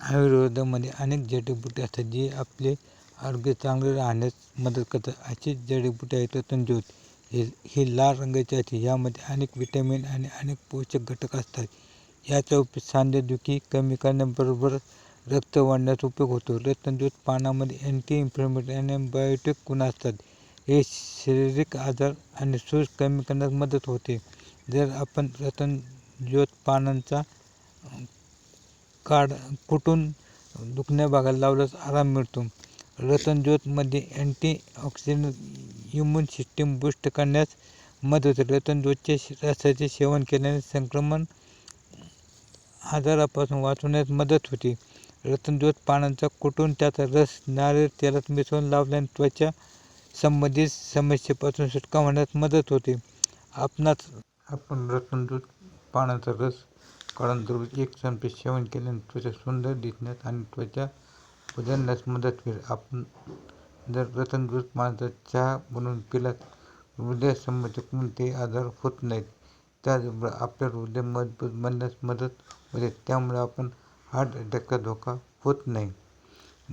आयुर्वेदामध्ये अनेक जडीबुटी असतात जी आपले आरोग्य चांगले राहण्यास मदत करतात. अशीच जडीबुटी आहे रतनज्योत हे ही लाल रंगाची असते यामध्ये अनेक विटॅमिन आणि अनेक पोषक घटक असतात. याचा उपयोग सांधेदुखी कमी करण्याबरोबर रक्त वाढण्यास उपयोग होतो. रतनज्योत पानामध्ये अँटी इन्फ्लेमेटरी आणि बायोटिक गुण असतात. हे शारीरिक आजार आणि सूज कमी करण्यास मदत होते. जर आपण रतनज्योत पानांचा काढ कुटून दुखण्या भागाला लावल्यास आराम मिळतो. रतनज्योतमध्ये anti oxidant immune system boost करण्यास मदत होते रतनज्योतचे रसाचे सेवन केल्याने संक्रमण आजारापासून वाचवण्यास मदत होते. रतनज्योत पानांचा कुटून त्याचा रस नारळ तेलात मिसळून लावल्याने त्वचा संबंधित समस्येपासून सुटका होण्यास मदत होते. आपणास आपण रतनज्योत पानांचा रस कारण दररोज एक चमचे सेवन केल्याने त्वचा सुंदर दिसण्यास आणि त्वचा उजळण्यास मदत होईल. आपण जर रतनज्योत पानांचा चहा बनवून पिलात हृदयासंबंधी कोणतेही आजार होत नाहीत. त्याचबरोबर आपल्या हृदय मजबूत बनण्यास मदत होते. त्यामुळे आपण हार्ट अटॅकचा धोका होत नाही.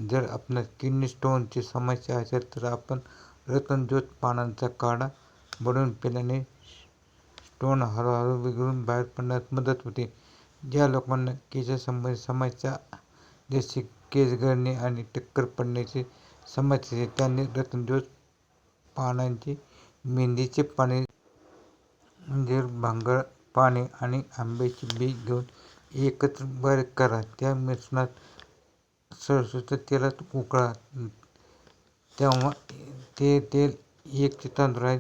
जर आपणास किडनी स्टोनची समस्या असेल तर आपण रतनज्योत पानांचा काढा बनवून पिल्याने स्टोन हळूहळू विरघळून बाहेर पडण्यास मदत होते. ज्या लोकांना केसासंबंधी समस्या जसे केस गळणे आणि टक्कर पडण्याची समस्या त्यांनी रतनज्योत पानांची मेंदीचे पाने अंजीर भांगर पाने आणि आंब्याचे बी घेऊन एकत्र बारीक करा. त्या मिश्रणात सरसोच्या तेलात उकळा. तेव्हा ते तेल एक तांदूळ आहे.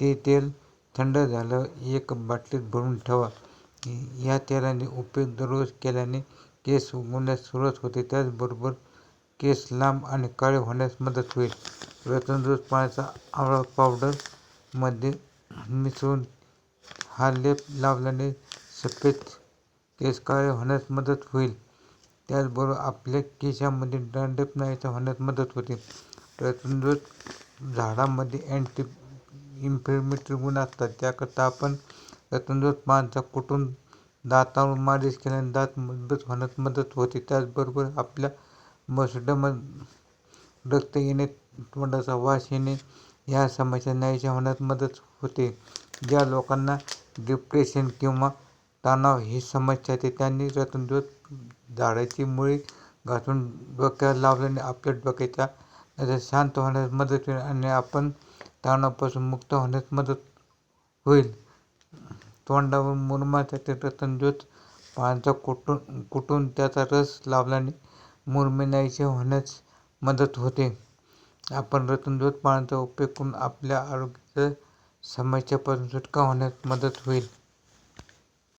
ते तेल थंड झाल्यावर एक बाटलीत भरून ठेवा. या तेलाने उपयोग दररोज केल्याने केस उगवण्यास सुरुवात होते. त्याचबरोबर केस लांब आणि काळे होण्यास मदत होईल. रतनज्योत पाण्याचा आवळा पावडरमध्ये मिसळून हा लेप लावल्याने सफेद केस काळे होण्यास मदत होईल. त्याचबरोबर आपल्या केसांमध्ये दांडपणा होण्यास मदत होते. रतनज्योत झाडामध्ये अँटी इन्फ्लेमेटरी गुण असतात. त्याकरता आपण रतनज्योत माणसा कुठून दातावर मालिश केल्याने दात मजबूत होण्यास मदत होते. त्याचबरोबर आपल्या मसुड्यामध्ये रक्त येणे तोंडाचा वास येणे ह्या समस्या नाहीशा होण्यास मदत होते. ज्या लोकांना डिप्रेशन किंवा तणाव ही समस्या येते त्यांनी रतनज्योत झाडाची मुळी घासून डोक्याला लावल्याने आपल्या डोक्याच्या शांत होण्यास मदत होईल आणि आपण तणावापासून मुक्त होण्यास मदत होईल. तोंडावर मुरुमासाठी रतनज्योत पानांचा कुटून कुटून त्याचा रस लावल्याने मुरमे होण्यास मदत होते. आपण रतनज्योत पानांचा उपयोग करून आपल्या आरोग्याच्या समस्यापासून सुटका होण्यास मदत होईल.